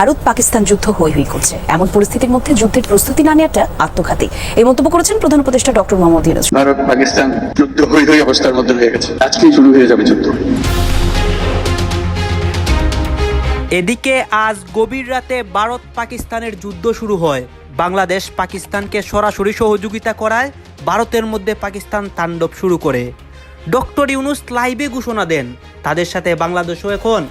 ভারত পাকিস্তান যুদ্ধ হই হই করছে। এমন পরিস্থিতির মধ্যে যুদ্ধের প্রস্তুতি না নেওয়াটা আত্মঘাতী। এই মন্তব্য করেছেন প্রধান উপদেষ্টা ডক্টর মোহাম্মদ ইউনুস। ভারত পাকিস্তান যুদ্ধ হই হই অবস্থার মধ্যে হয়ে গেছে। আজকেই শুরু হয়ে যাবে যুদ্ধ। এদিকে আজ গভীর রাতে ভারত পাকিস্তানের যুদ্ধ শুরু হয়। বাংলাদেশ পাকিস্তানকে সরাসরি সহযোগিতা করায় ভারতের মধ্যে পাকিস্তান তাণ্ডব শুরু করে। ডক্টর ইউনুস লাইভে ঘোষণা দেন। তাদের সাথে বাংলাদেশও এখন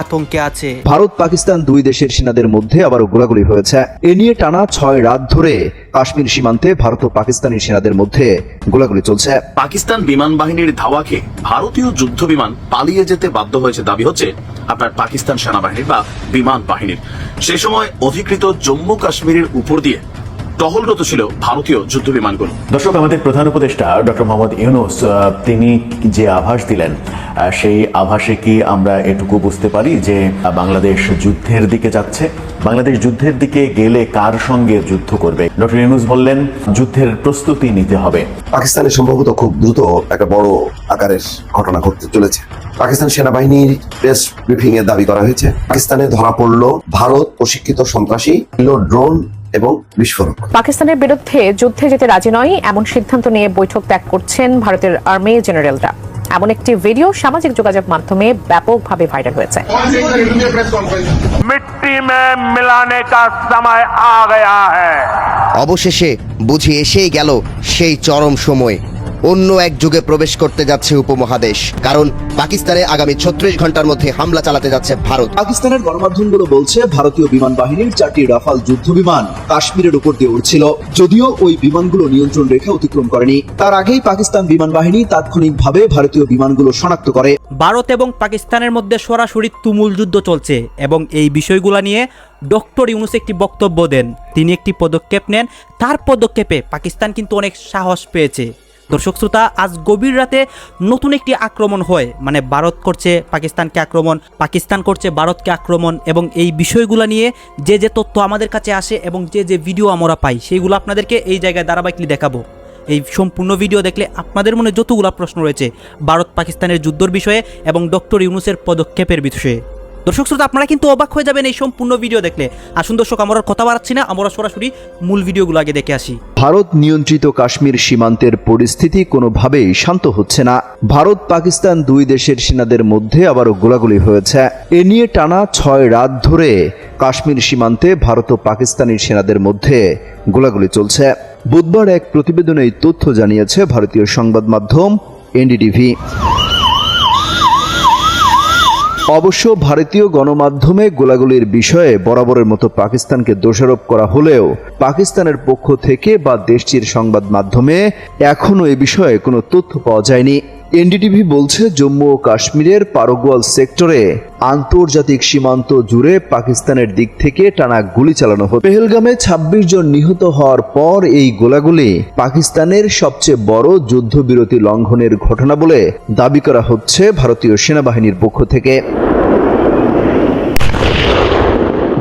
আতঙ্কে আছে। ভারত পাকিস্তান দুই দেশের সেনাদের মধ্যে আবারও গোলাগুলি হয়েছে। এ নিয়ে টানা ছয় রাত ধরে কাশ্মীর সীমান্তে ভারত ও পাকিস্তানি সেনাদের মধ্যে গোলাগুলি চলছে। পাকিস্তান বিমান বাহিনীর ধাওয়াকে ভারতীয় যুদ্ধ বিমান পালিয়ে যেতে বাধ্য হয়েছে দাবি হচ্ছে আপনার পাকিস্তান সেনাবাহিনীর বা বিমান বাহিনীর। সে সময় অধিকৃত জম্মু কাশ্মীরের উপর দিয়ে টহলরত ছিল ভারতীয় যুদ্ধ বিমানগুলো দর্শক আমাদের প্রধান উপদেষ্টা ডক্টর মোহাম্মদ ইউনুস তিনি যে আভাস দিলেন সেই আভাসে কি আমরা এটুকু বুঝতে পারি যে বাংলাদেশ যুদ্ধের দিকে যাচ্ছে? বাংলাদেশ যুদ্ধের দিকে গেলে কার সঙ্গে যুদ্ধ করবে? ডক্টর ইউনুস বললেন যুদ্ধের প্রস্তুতি নিতে হবে। পাকিস্তানে সম্ভবত খুব দ্রুত একটা বড় আকারের ঘটনা ঘটতে চলেছে। পাকিস্তান সেনাবাহিনীর প্রেস ব্রিফিং এ দাবি করা হয়েছে পাকিস্তানে ধরা পড়ল ভারত প্রশিক্ষিত সন্ত্রাসী ড্রোন এবং বিস্ফোরক। পাকিস্তানের বিরুদ্ধে যুদ্ধে যেতে রাজি নয় এমন সিদ্ধান্ত নিয়ে বৈঠক ত্যাগ করছেন ভারতের আর্মি জেনারেলরা। এমন একটি ভিডিও সামাজিক যোগাযোগ মাধ্যমে ব্যাপকভাবে ভাইরাল হয়েছে। অবশেষে বুঝে এসেই গেল সেই চরম সময়। অন্য এক যুগে প্রবেশ করতে যাচ্ছে উপমহাদেশ কারণ পাকিস্তানে আগামী ছত্রিশ ঘণ্টার মধ্যে হামলা চালাতে যাচ্ছে ভারত। পাকিস্তানের গণমাধ্যমগুলো বলছে ভারতীয় বিমান বাহিনীর চারটি রাফাল যুদ্ধ বিমান কাশ্মীরের উপর দিয়ে উঠছিল যদিও ওই বিমানগুলো নিয়ন্ত্রণ রেখা অতিক্রম করেনি। তার আগেই পাকিস্তান বিমান বাহিনী তাৎক্ষণিকভাবে ভারতীয় বিমানগুলো শনাক্ত করে। ভারত এবং পাকিস্তানের মধ্যে সরাসরি তুমুল যুদ্ধ চলছে এবং এই বিষয়গুলো নিয়ে ডক্টর ইউনুস একটি বক্তব্য দেন। তিনি একটি পদক্ষেপ নেন। তার পদক্ষেপে পাকিস্তান কিন্তু অনেক সাহস পেয়েছে। দর্শক শ্রোতা, আজ গভীর রাতে নতুন একটি আক্রমণ হয়। মানে ভারত করছে পাকিস্তানকে আক্রমণ, পাকিস্তান করছে ভারতকে আক্রমণ এবং এই বিষয়গুলো নিয়ে যে যে তথ্য আমাদের কাছে আসে এবং যে যে ভিডিও আমরা পাই, সেইগুলো আপনাদেরকে এই জায়গায় ধারাবাহিকলি দেখাবো। এই সম্পূর্ণ ভিডিও দেখলে আপনাদের মনে যতগুলো প্রশ্ন রয়েছে ভারত পাকিস্তানের যুদ্ধর বিষয়ে এবং ডক্টর ইউনুসের পদক্ষেপের বিষয়ে। দর্শক শ্রোতা, আপনারা কিন্তু অবাক হয়ে যাবেন এই সম্পূর্ণ ভিডিও দেখলে। আসুন দর্শক, আমরা কথা বাড়াচ্ছি না, আমরা সরাসরি মূল ভিডিওগুলো আগে দেখে আসি। ভারত নিয়ন্ত্রিত কাশ্মীর সীমান্তের পরিস্থিতি কোনোভাবেই শান্ত হচ্ছে না। ভারত, পাকিস্তান দুই দেশের সেনাদের মধ্যে আবারও গোলাগুলি হয়েছে। এ নিয়ে টানা ছয় রাত ধরে কাশ্মীর সীমান্তে ভারত ও পাকিস্তানি সেনাদের মধ্যে গোলাগুলি চলছে। বুধবার এক প্রতিবেদনে এই তথ্য জানিয়েছে ভারতীয় সংবাদ মাধ্যম এনডিটিভি। অবশ্য ভারতীয় গণমাধ্যমে গোলাগুলির বিষয়ে বরাবরের মতো পাকিস্তানকে দোষারোপ করা হলেও পাকিস্তানের পক্ষ থেকে বা দেশটির সংবাদ মাধ্যমে এখনও এ বিষয়ে কোনো তথ্য পাওয়া যায়নি। এনডিটিভি বলছে জম্মু ও কাশ্মীরের পারগোয়াল সেক্টরে আন্তর্জাতিক সীমান্ত জুড়ে পাকিস্তানের দিক থেকে টানা গুলি চালানো হয় পেহেলগামে ২৬ জন নিহত হওয়ার পর এই গোলাগুলি পাকিস্তানের সবচেয়ে বড় যুদ্ধবিরতি লঙ্ঘনের ঘটনা বলে দাবি করা হচ্ছে ভারতীয় সেনাবাহিনীর পক্ষ থেকে।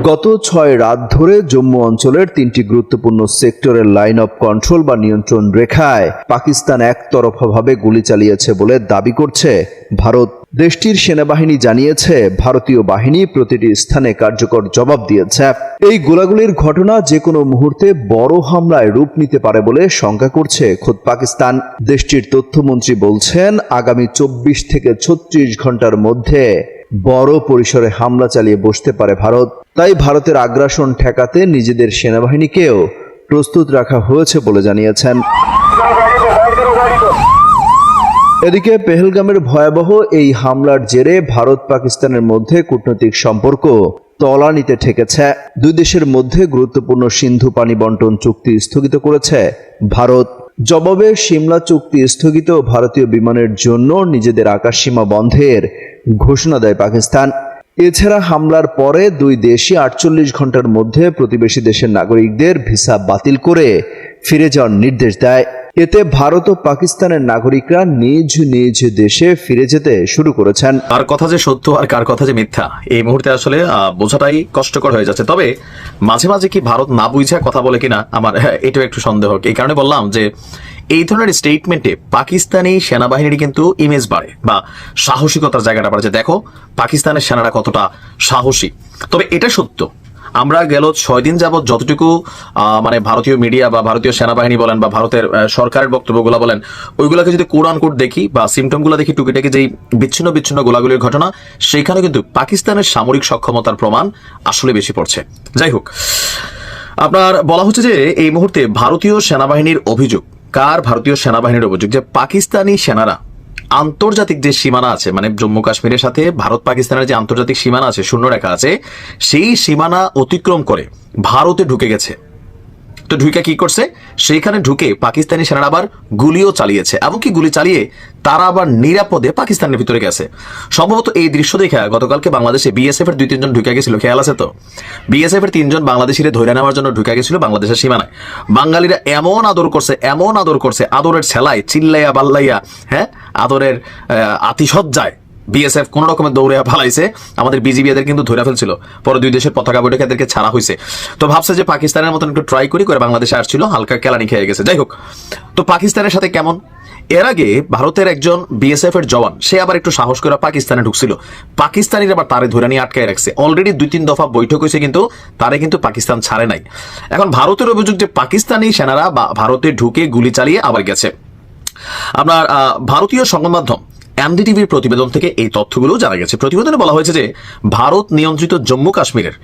গত ছয় রাত ধরে জম্মু অঞ্চলের তিনটি গুরুত্বপূর্ণ সেক্টরের লাইন অফ কন্ট্রোল বা নিয়ন্ত্রণ রেখায় পাকিস্তান একতরফাভাবে গুলি চালিয়েছে বলে দাবি করছে ভারত। দেশটির সেনাবাহিনী জানিয়েছে, ভারতীয় বাহিনী প্রতিটি স্থানে কার্যকর জবাব দিয়েছে। এই গোলাগুলির ঘটনা যে কোনো মুহূর্তে বড় হামলায় রূপ নিতে পারে বলে শঙ্কা করছে খোদ পাকিস্তান। দেশটির তথ্যমন্ত্রী বলছেন, আগামী চব্বিশ থেকে ছত্রিশ ঘণ্টার মধ্যে বড় পরিসরে হামলা চালিয়ে বসতে পারে ভারত। তাই ভারতের আগ্রাসন ঠেকাতে নিজেদের সেনাবাহিনীকেও প্রস্তুত রাখা হয়েছে বলে জানিয়েছেন। এদিকে পেহেলগামের ভয়াবহ এই হামলার জেরে ভারত পাকিস্তানের মধ্যে কূটনৈতিক সম্পর্ক তলানিতে ঠেকেছে। দুই দেশের মধ্যে গুরুত্বপূর্ণ সিন্ধু পানি বন্টন চুক্তি স্থগিত করেছে ভারত। জবাবে সিমলা চুক্তি স্থগিত ভারতীয় বিমানের জন্য নিজেদের আকাশসীমা বন্ধের ঘোষণা দেয় পাকিস্তান। এছাড়া হামলার পরে দুই দেশই আটচল্লিশ ঘণ্টার মধ্যে প্রতিবেশী দেশের নাগরিকদের ভিসা বাতিল করে ফিরে যাওয়ার নির্দেশ দেয়। এতে ভারত ও পাকিস্তানের নাগরিকরা নিজ নিজ দেশে ফিরে যেতে শুরু করেছেন। কার কথা যে সত্য আর কার কথা যে মিথ্যা এই মুহূর্তে আসলে বোঝাটাই কষ্টকর হয়ে যাচ্ছে। তবে মাঝে মাঝে কি ভারত না বুঝে কথা বলে কিনা আমার হ্যাঁ, এটাও একটু সন্দেহ। এই কারণে বললাম যে এই ধরনের স্টেটমেন্টে পাকিস্তানি সেনাবাহিনীর কিন্তু ইমেজ বাড়ে বা সাহসিকতার জায়গাটা বাড়ে। যে দেখো পাকিস্তানের সেনারা কতটা সাহসী। তবে এটা সত্য আমরা গেল ছয় দিন যাবত যতটুকু মানে ভারতীয় মিডিয়া বা ভারতীয় সেনাবাহিনী বলেন বা ভারতের সরকারের বক্তব্যগুলো বলেন, ওইগুলোকে যদি কোরআন কোড দেখি বা সিমটমগুলো দেখি টুকিটাকি যেই বিচ্ছিন্ন বিচ্ছিন্ন গোলাগুলির ঘটনা, সেখানে কিন্তু পাকিস্তানের সামরিক সক্ষমতার প্রমাণ আসলে বেশি পড়ছে। যাই হোক, আপনার বলা হচ্ছে যে এই মুহূর্তে ভারতীয় সেনাবাহিনীর অভিযোগ, কার ভারতীয় সেনাবাহিনীর অভিযোগ? যে পাকিস্তানি সেনারা আন্তর্জাতিক যে সীমানা আছে মানে জম্মু কাশ্মীরের সাথে ভারত পাকিস্তানের যে আন্তর্জাতিক সীমানা আছে, শূন্য রেখা আছে, সেই সীমানা অতিক্রম করে ভারতে ঢুকে গেছে। তো ঢুকে কি করছে? সেইখানে ঢুকে পাকিস্তানি সেনারা আবার গুলিও চালিয়েছে। এমনকি গুলি চালিয়ে তারা আবার নিরাপদে পাকিস্তানের ভিতরে গেছে। সম্ভবত এই দৃশ্য দেখে গতকালকে বাংলাদেশে বিএসএফ এর দুই তিনজন ঢুকে গেছিল, খেয়াল আছে তো? বিএসএফ এর তিনজন বাংলাদেশিরে ধরে নেওয়ার জন্য ঢুকে গেছিল বাংলাদেশের সীমানায়। বাঙালিরা এমন আদর করছে, এমন আদর করছে, আদরের ছেলায়, চিল্লাইয়া, বাল্লাইয়া হ্যাঁ? আদরের আতিশয্যায়। বিএসএফ কোন রকমের দৌড়ে পালাইছে। আমাদের বিজিবি এদের কিন্তু ধরে ফেলছিল। পরে দুই দেশের পতাকা বৈঠকে এদেরকে ছাড়া হয়েছে তো ভাবছে যে পাকিস্তানের মতন একটু ট্রাই করি করে বাংলাদেশে আসছিল, হালকা কেলানি খেয়ে গেছে। যাই হোক, তো পাকিস্তানের সাথে কেমন? এর আগে ভারতের একজন বিএসএফ এর জওয়ান, সে আবার একটু সাহস করে পাকিস্তানে ঢুকছিল। পাকিস্তানিরা আবার তারে ধরে নিয়ে আটকায় রাখছে। অলরেডি দুই তিন দফা বৈঠক হয়েছে কিন্তু তারে কিন্তু পাকিস্তান ছাড়ে নাই। এখন ভারতের অভিযোগ যে পাকিস্তানি সেনারা ভারতে ঢুকে গুলি চালিয়ে আবার গেছে। আপনার ভারতীয় সংবাদ মাধ্যম এমডিটিভির প্রতিবেদন থেকে এই তথ্যগুলো জানা গেছে। প্রতিবেদনে বলা হয়েছে যে, ভারত নিয়ন্ত্রিত জম্মু কাশ্মীরের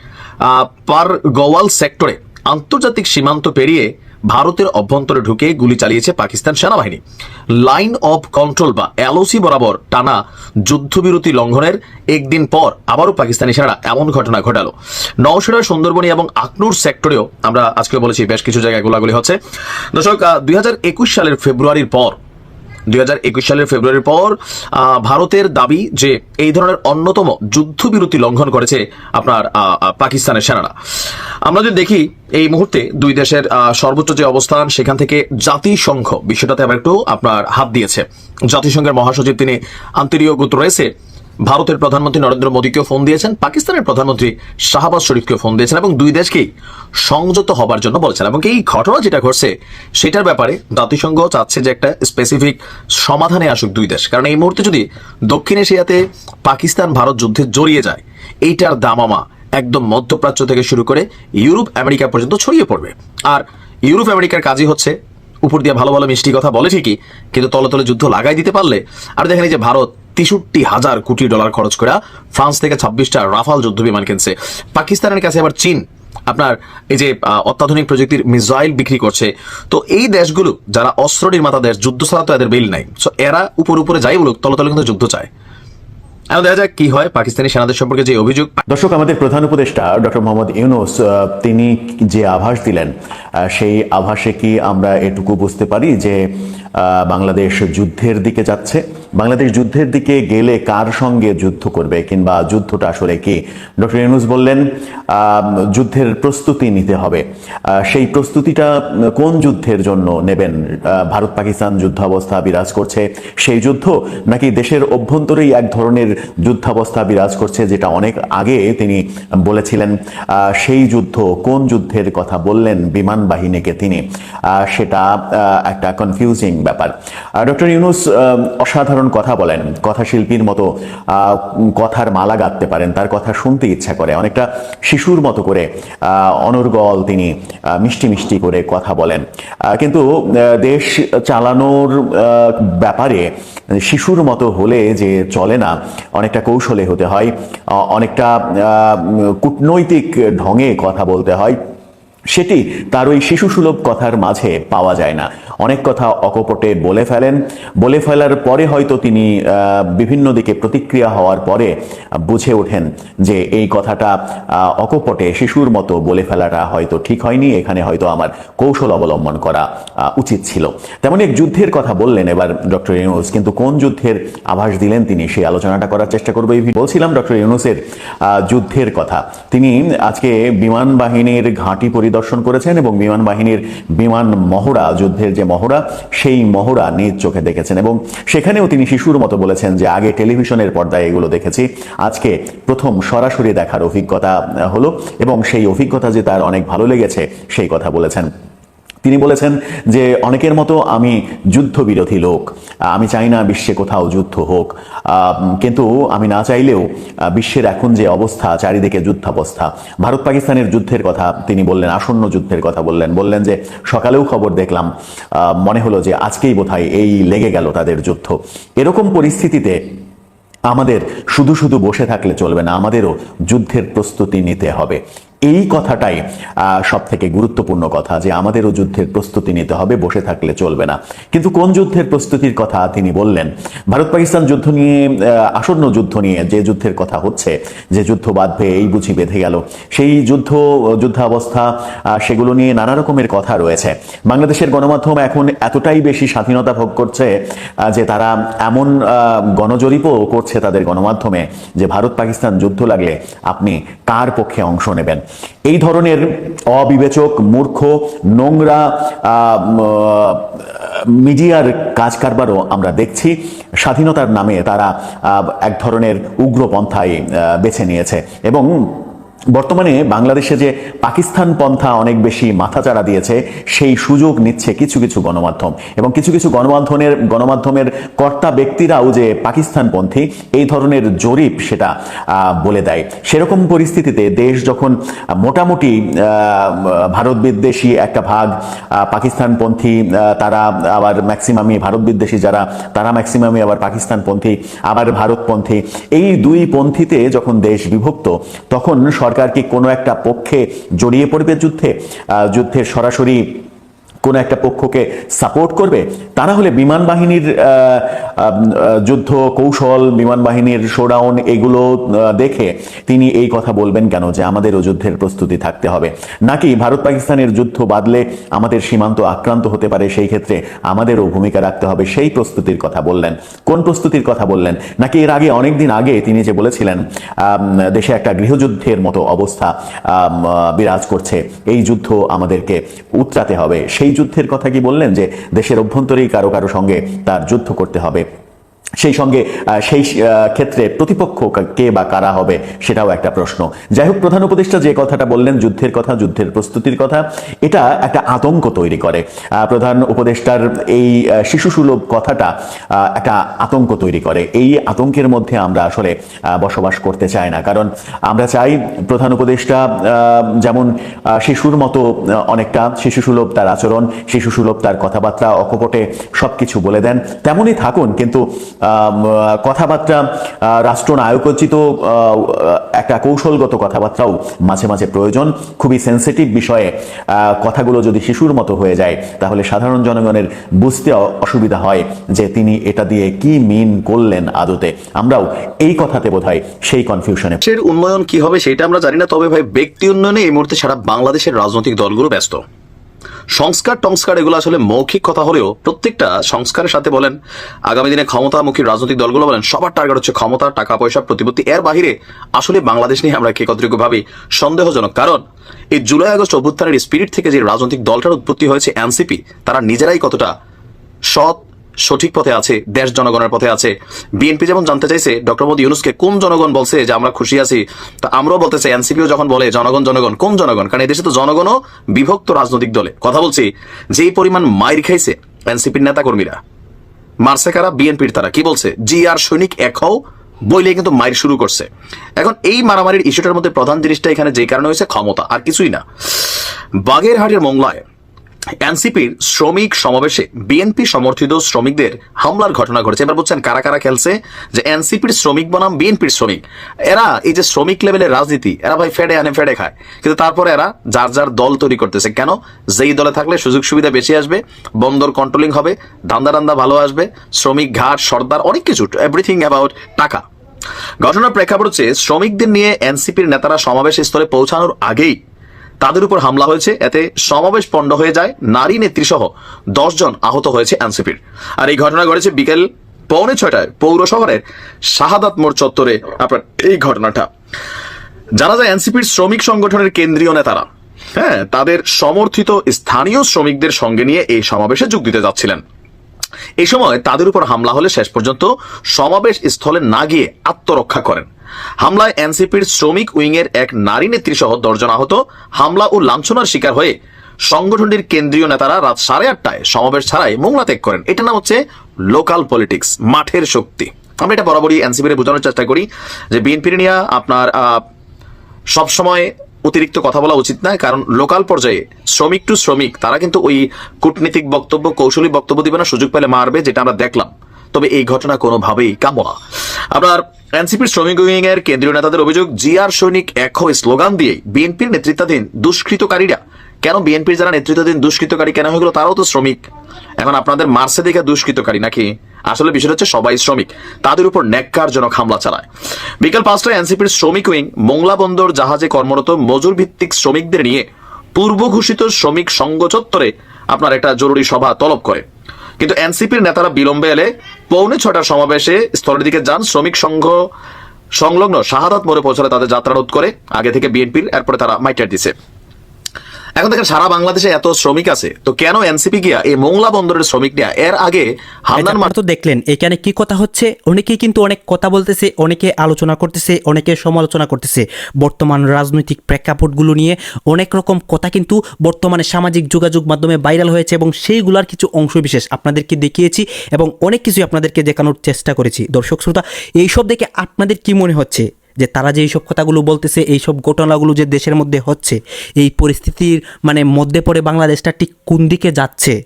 পার গওয়াল সেক্টরে আন্তর্জাতিক সীমান্ত পেরিয়ে ভারতের অভ্যন্তরে ঢুকে গুলি চালিয়েছে পাকিস্তান সেনাবাহিনী। লাইন অফ কন্ট্রোল বা এলওসি বরাবর টানা যুদ্ধবিরতি লঙ্ঘনের একদিন পর আবারও পাকিস্তানি সেনারা এমন ঘটনা ঘটালো। নওশেরা, সুন্দরবনী এবং আকনুর সেক্টরেও আমরা আজকে বলেছি বেশ কিছু জায়গায় গোলাগুলি হচ্ছে। দর্শক দুই সালের ফেব্রুয়ারির পর দুই সালের ফেব্রুয়ারির পর ভারতের দাবি যে এই ধরনের অন্যতম যুদ্ধবিরতি লঙ্ঘন করেছে আপনার পাকিস্তানের সেনারা। আমরা যদি দেখি, এই মুহূর্তে দুই দেশের সর্বোচ্চ যে অবস্থান, সেখান থেকে জাতিসংঘ বিষয়টাতে আবার একটু আপনার হাত দিয়েছে। জাতিসংঘের মহাসচিব তিনি আন্তরিয় গুতরেসে ভারতের প্রধানমন্ত্রী নরেন্দ্র মোদীকেও ফোন দিয়েছেন, পাকিস্তানের প্রধানমন্ত্রী শাহবাজ শরীফকেও ফোন দিয়েছেন এবং দুই দেশকেই সংযত হবার জন্য বলেছেন। এবং এই ঘটনা যেটা ঘটছে, সেটার ব্যাপারে জাতিসংঘ চাচ্ছে যে একটা স্পেসিফিক সমাধানে আসুক দুই দেশ। কারণ এই মুহূর্তে যদি দক্ষিণ এশিয়াতে পাকিস্তান ভারত যুদ্ধে জড়িয়ে যায়, এইটার দামামা একদম মধ্যপ্রাচ্য থেকে শুরু করে ইউরোপ, আমেরিকা পর্যন্ত ছড়িয়ে পড়বে। আর ইউরোপ, আমেরিকার কাজই হচ্ছে উপর দিয়ে ভালো ভালো মিষ্টি কথা বলে ঠিকই, কিন্তু তলে তলে যুদ্ধ লাগাই দিতে পারলে, আর দেখেন এই যে ভারত তেষট্টি হাজার কোটি ডলার খরচ করে ফ্রান্স থেকে ছাব্বিশটা রাফাল যুদ্ধ বিমান কিনছে। পাকিস্তানের কাছে আবার চীন, আপনার এই যে অত্যাধুনিক প্রযুক্তির মিসাইল বিক্রি করছে। তো এই দেশগুলো যারা অস্ত্র নির্মাতা দেশ যুদ্ধ ছাড়া তো এদের বিল নাই। সো এরা উপর উপরে যাই বলুক, তলে তলে কিন্তু যুদ্ধ চায়। দেখা যাক কি হয় পাকিস্তানি সেনাদের সম্পর্কে যে অভিযোগ। দর্শক, আমাদের প্রধান উপদেষ্টা ডক্টর মোহাম্মদ ইউনুস তিনি যে আভাস দিলেন সেই আভাসে কি আমরা এটুকু বুঝতে পারি যে বাংলাদেশ যুদ্ধের দিকে যাচ্ছে। বাংলাদেশ যুদ্ধের দিকে গেলে কার সঙ্গে যুদ্ধ করবে কিংবা যুদ্ধটা আসলে কি? ডক্টর ইউনুস বললেন যুদ্ধের প্রস্তুতি নিতে হবে। সেই প্রস্তুতিটা কোন যুদ্ধের জন্য নেবেন? ভারত পাকিস্তান যুদ্ধাবস্থা বিরাজ করছে সেই যুদ্ধ, নাকি দেশের অভ্যন্তরেই এক ধরনের যুদ্ধাবস্থা বিরাজ করছে যেটা অনেক আগে তিনি বলেছিলেন? সেই যুদ্ধ কোন যুদ্ধের কথা বললেন বিমান বাহিনীকে তিনি? সেটা একটা কনফিউজিং ব্যাপার। ডক্টর ইউনুস অসাধারণ কথা বলেন। কথা শিল্পীর মতো কথার মালা গাঁথতে পারেন, তার কথা শুনতে ইচ্ছা করে। অনেকটা শিশুর মতো করে অনর্গল তিনি মিষ্টি মিষ্টি করে কথা বলেন। কিন্তু দেশ চালানোর ব্যাপারে শিশুর মতো হলে যে চলে না, অনেকটা কৌশলে হতে হয়। অনেকটা কূটনৈতিক ঢঙে কথা বলতে হয়। সেটি তার ওই শিশুসুলভ কথার মাঝে পাওয়া যায় না। অনেক কথা অকপটে বলে ফেলেন। বলে ফেলার পরে হয়তো তিনি বিভিন্ন দিকে প্রতিক্রিয়া হওয়ার পরে বুঝে ওঠেন যে এই কথাটা অকপটে শিশুর মতো বলে ফেলাটা হয়তো ঠিক হয়নি। এখানে হয়তো আমার কৌশল অবলম্বন করা উচিত ছিল। তেমন এক যুদ্ধের কথা বললেন এবার ডক্টর ইউনুস, কিন্তু কোন যুদ্ধের আভাস দিলেন তিনি সেই আলোচনাটা করার চেষ্টা করব এই বলছিলাম ডক্টর ইউনুসের যুদ্ধের কথা। তিনি আজকে বিমান বাহিনীর ঘাঁটি পরিদর্শন করেছেন এবং বিমান বাহিনীর বিমান মহড়া যুদ্ধের যে মহড়া, সেই মহড়া নিজ চোখে দেখেছেন এবং সেখানেও তিনি শিশুর মতো বলেছেন যে, আগে টেলিভিশনের পর্দায় এগুলো দেখেছি, আজকে প্রথম সরাসরি দেখার অভিজ্ঞতা হলো এবং সেই অভিজ্ঞতা যে তার অনেক ভালো লেগেছে, সেই কথা বলেছেন। তিনি বলেছেন যে অনেকের মতো আমি যুদ্ধবিরোধী লোক। আমি চাই না বিশ্বে কোথাও যুদ্ধ হোক। কিন্তু আমি না চাইলেও বিশ্বের এখন যে অবস্থা, চারিদিকে যুদ্ধাবস্থা। ভারত পাকিস্তানের যুদ্ধের কথা তিনি বললেন, আসন্ন যুদ্ধের কথা বললেন। বললেন যে, সকালেও খবর দেখলাম মনে হলো যে আজকেই বোধহয় এই লেগে গেল তাদের যুদ্ধ। এরকম পরিস্থিতিতে আমাদের শুধু শুধু বসে থাকলে চলবে না, আমাদেরও যুদ্ধের প্রস্তুতি নিতে হবে। এই কথাটাই সব থেকে গুরুত্বপূর্ণ কথা যে আমাদেরও যুদ্ধের প্রস্তুতি নিতে হবে, বসে থাকলে চলবে না। কিন্তু কোন যুদ্ধের প্রস্তুতির কথা তিনি বললেন? ভারত পাকিস্তান যুদ্ধ নিয়ে আসন্ন যুদ্ধ নিয়ে যে যুদ্ধের কথা হচ্ছে, যে যুদ্ধ বাঁধবে এই বুঝি বেঁধে গেল, সেই যুদ্ধ, যুদ্ধাবস্থা সেগুলো নিয়ে নানা রকমের কথা রয়েছে। বাংলাদেশের গণমাধ্যম এখন এতটাই বেশি স্বাধীনতা ভোগ করছে যে তারা এমন গণজরিপও করছে তাদের গণমাধ্যমে যে ভারত পাকিস্তান যুদ্ধ লাগলে আপনি কার পক্ষে অংশ নেবেন? এই ধরনের অবিবেচক, মূর্খ, নোংরা মিডিয়ার কাজ কারবারও আমরা দেখছি। স্বাধীনতার নামে তারা এক ধরনের উগ্রপন্থায় বেছে নিয়েছে। এবং বর্তমানে বাংলাদেশে যে পাকিস্তান পন্থা অনেক বেশি মাথাচাড়া দিয়েছে, সেই সুযোগ নিচ্ছে কিছু কিছু গণমাধ্যম। এবং কিছু কিছু গণমাধ্যমের গণমাধ্যমের কর্তা ব্যক্তিরাও যে পাকিস্তানপন্থী এই ধরনের জরিপ সেটা বলে দেয়। সেরকম পরিস্থিতিতে দেশ যখন মোটামুটি ভারত বিদ্বেষী একটা ভাগ পাকিস্তানপন্থী তারা আবার ম্যাক্সিমামই ভারত বিদ্বেষী যারা, তারা ম্যাক্সিমামই আবার পাকিস্তানপন্থী আবার ভারতপন্থী এই দুই পন্থীতে যখন দেশ বিভক্ত, তখন সরকার কি কোনো একটা পক্ষে জড়িয়ে পড়বে যুদ্ধে? যুদ্ধের সরাসরি কোনো একটা পক্ষকে সাপোর্ট করবে, তা না হলে বিমান বাহিনীর যুদ্ধ, কৌশল, বিমান বাহিনীর শোডাউন এগুলো দেখে তিনি এই কথা বলবেন কেন যে আমাদেরও যুদ্ধের প্রস্তুতি থাকতে হবে। নাকি ভারত পাকিস্তানের যুদ্ধ বাদলে আমাদের সীমান্ত আক্রান্ত হতে পারে, সেই ক্ষেত্রে আমাদেরও ভূমিকা রাখতে হবে, সেই প্রস্তুতির কথা বললেন। কোন প্রস্তুতির কথা বললেন? নাকি এর আগে অনেক দিন আগে তিনি যে বলেছিলেন দেশে একটা গৃহযুদ্ধের মতো অবস্থা বিরাজ করছে, এই যুদ্ধ আমাদেরকে উতরাতে হবে, সেই যুদ্ধের কথা কি বললেন যে দেশের অভ্যন্তরেই কারও কারও সঙ্গে তার যুদ্ধ করতে হবে? সেই সঙ্গে সেই ক্ষেত্রে প্রতিপক্ষ কে বা কারা হবে সেটাও একটা প্রশ্ন। যাই হোক প্রধান উপদেষ্টা যে কথাটা বললেন যুদ্ধের কথা যুদ্ধের প্রস্তুতির কথা এটা একটা আতঙ্ক তৈরি করে। প্রধান উপদেষ্টার এই আহ, শিশুসুলভ কথাটা একটা আতঙ্ক তৈরি করে। এই আতঙ্কের মধ্যে আমরা আসলে বসবাস করতে চাই না। কারণ আমরা চাই প্রধান উপদেষ্টা যেমন শিশুর মতো অনেকটা শিশুসুলভ তার আচরণ শিশুসুলভ তার কথাবার্তা অকপটে সবকিছু বলে দেন তেমনই থাকুন। কিন্তু কথাবার্তা রাষ্ট্রনায়কোচিত একটা কৌশলগত কথাবার্তাও মাঝে মাঝে প্রয়োজন। খুবই সেন্সিটিভ বিষয়ে কথাগুলো যদি শিশুর মতো হয়ে যায়, তাহলে সাধারণ জনগণের বুঝতে অসুবিধা হয় যে তিনি এটা দিয়ে কি মিন করলেন আদতে। আমরাও এই কথাতে বোধহয় সেই কনফিউশনে দেশের উন্নয়ন কি হবে সেটা আমরা জানি না, তবে ভাই ব্যক্তি উন্নয়নে এই মুহূর্তে সারা বাংলাদেশের রাজনৈতিক দলগুলো ব্যস্ত। সংস্কার, টংস্কার, এগুলো আসলে মৌখিক কথা হলেও প্রত্যেকটা সংস্কারের সাথে বলেন, আগামী দিনে ক্ষমতামুখী রাজনৈতিক দলগুলো বলেন, সবার টার্গেট হচ্ছে ক্ষমতা, টাকা, পয়সা, প্রতিপত্তি। এর বাহিরে আসলে বাংলাদেশ নিয়ে আমরা কে কতটুকু ভাবি? সন্দেহজনক। কারণ এই জুলাই আগস্ট অভ্যুত্থানের স্পিরিট থেকে যে রাজনৈতিক দলটার উৎপত্তি হয়েছে এনসিপি, তারা নিজেরাই কতটা সৎ সঠিক পথে আছে, দেশ জনগণের পথে আছে। বিএনপি যেমন জানতে চাইছে ডক্টর মোদী ইউনুসকে কোন জনগণ বলছে যে আমরা খুশি আছি, তা আমরাও বলতে চাই। এনসিপিও যখন বলে, জনগণ জনগণ, কোন জনগণ? কারণ এদেশে তো জনগণও বিভক্ত রাজনৈতিক দলে। কথা বলছি, যেই পরিমাণ মাইর খাইছে এনসিপির নেতা কর্মীরা মারছে কারা? বিএনপির তারা। কি বলছে? জি আর সৈনিক এক হও বইলে কিন্তু মাইর শুরু করছে। এখন এই মারামারির ইস্যুটার মধ্যে প্রধান জিনিসটা এখানে যে কারণে হয়েছে ক্ষমতা, আর কিছুই না। বাগেরহাটের মংলায় এনসিপির শ্রমিক সমাবেশে বিএনপি সমর্থিত শ্রমিকদের হামলার ঘটনা ঘটেছে। এবার বলছেন কারা কারা খেলছে? যে এনসিপির শ্রমিক বনাম বিএনপির শ্রমিক। এরা এই যে শ্রমিক লেভেলের রাজনীতি, এরা ভাই ফেডে আনে, ফেডে খায়। কিন্তু তারপরে এরা যার যার দল তৈরি করতেছে। কেন? যেই দলে থাকলে সুযোগ সুবিধা বেশি আসবে, বন্দর কন্ট্রোলিং হবে ধান্দা রান্দা ভালো আসবে, শ্রমিক ঘাট, সর্দার, অনেক কিছু এভরিথিং অ্যাবাউট টাকা। ঘটনার প্রেক্ষাপট হচ্ছে শ্রমিকদের নিয়ে এনসিপির নেতারা সমাবেশ স্থলে পৌঁছানোর আগেই তাদের উপর হামলা হয়েছে। এতে সমাবেশ পণ্ড হয়ে যায়। নারী নেত্রী সহ দশ জন আহত হয়েছে এনসিপির। আর এই ঘটনা ঘটেছে বিকেল পৌনে ছয়টায় পৌর শহরের শাহাদাত মোড় চত্বরে আপনার এই ঘটনাটা। জানা যায় এনসিপির শ্রমিক সংগঠনের কেন্দ্রীয় নেতারা হ্যাঁ তাদের সমর্থিত স্থানীয় শ্রমিকদের সঙ্গে নিয়ে এই সমাবেশে যোগ দিতে যাচ্ছিলেন। এই সময় তাদের উপর হামলা হলে শেষ পর্যন্ত সমাবেশ স্থলে না গিয়ে আত্মরক্ষা করেন। হামলায় এনসিপির শ্রমিক উইং এর এক নারী নেত্রী সহ দশজন আহত। হামলা ও লাঞ্ছনার শিকার হয়ে সংগঠনটির কেন্দ্রীয় নেতারা রাত সাড়ে আটটায় সমাবেশ ছাড়াই মোংলা ত্যাগ করেন। এটা নাম হচ্ছে লোকাল পলিটিক্স, মাঠের শক্তি। আমরা এটা বরাবরই এনসিপির বোঝানোর চেষ্টা করি যে বিএনপির নিয়ে আপনার সবসময় অতিরিক্ত কথা বলা উচিত নয়, কারণ লোকাল পর্যায়ে শ্রমিক টু শ্রমিক, তারা কিন্তু ওই কূটনীতিক বক্তব্য, কৌশলী বক্তব্য দিবে না, সুযোগ পেলে মারবে, যেটা আমরা দেখলাম। তবে এই ঘটনা কোনোভাবেই কাম্য না। আপনার এনসিপির শ্রমিক উইং এর কেন্দ্রীয় নেতাদের অভিযোগ জিআর সৈনিক এক স্লোগান দিয়ে বিএনপির নেতৃত্বাধীন দুষ্কৃতকারীরা। কেন বিএনপির যারা নেতৃত্বাধীন দুষ্কৃতকারী, কেন হয়ে গেল তারাও তো শ্রমিক। এখন আপনাদের মার্সে দেখে দুষ্কৃতকারী নাকি? আসলে বিষয়টা হচ্ছে সবাই শ্রমিক, তাদের উপর ন্যাক্কারজনক হামলা চালায়। বিকাল পাঁচটায় এনসিপির শ্রমিক উইং, মোংলা বন্দর জাহাজে কর্মরত মজুর ভিত্তিক শ্রমিকদের নিয়ে পূর্ব ঘোষিত শ্রমিক সংঘ চত্বরে আপনার একটা জরুরি সভা তলব করে। কিন্তু এনসিপির নেতারা বিলম্বে এলে পৌনে ছটার সমাবেশে স্থলের দিকে যান শ্রমিক সংঘ সংলগ্ন শাহাদাত মোড়ে পৌঁছালে তাদের যাত্রা রোধ করে। আগে থেকে বিএনপির, এরপরে তারা মাইটার দিছে। এখন দেখেন সারা বাংলাদেশে এত শ্রমিক আছে, তো কেন এনসিপি গিয়া এই মোংলা বন্দরের শ্রমিক নিয়ে? এর আগে হামলার আপনারা তো দেখলেন, এখানে কি কথা হচ্ছে? অনেকেই কিন্তু অনেক কথা বলতেছে, অনেকে আলোচনা করতেছে, অনেকে সমালোচনা করতেছে। বর্তমান রাজনৈতিক প্রেক্ষাপটগুলো নিয়ে অনেক রকম কথা কিন্তু বর্তমানে সামাজিক যোগাযোগ মাধ্যমে ভাইরাল হয়েছে এবং সেইগুলার কিছু অংশ বিশেষ আপনাদেরকে দেখিয়েছি এবং অনেক কিছুই আপনাদেরকে দেখানোর চেষ্টা করেছি। দর্শক, শ্রোতা, এইসব দেখে আপনাদের কি মনে হচ্ছে? যে তারা যে এইসব কথাগুলো বলতেছে, এইসব ঘটনাগুলো যে দেশের মধ্যে হচ্ছে, এই পরিস্থিতির মানে মধ্যে পড়ে বাংলাদেশটা ঠিক কোন দিকে যাচ্ছে?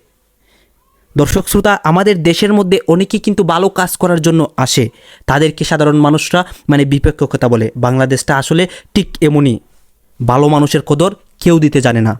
দর্শক শ্রোতা, আমাদের দেশের মধ্যে অনেকেই কিন্তু ভালো কাজ করার জন্য আসে। তাদেরকে সাধারণ মানুষরা মানে বিপক্ষ কথা বলে। বাংলাদেশটা আসলে ঠিক এমনই। ভালো মানুষের কদর কেউ দিতে জানে না।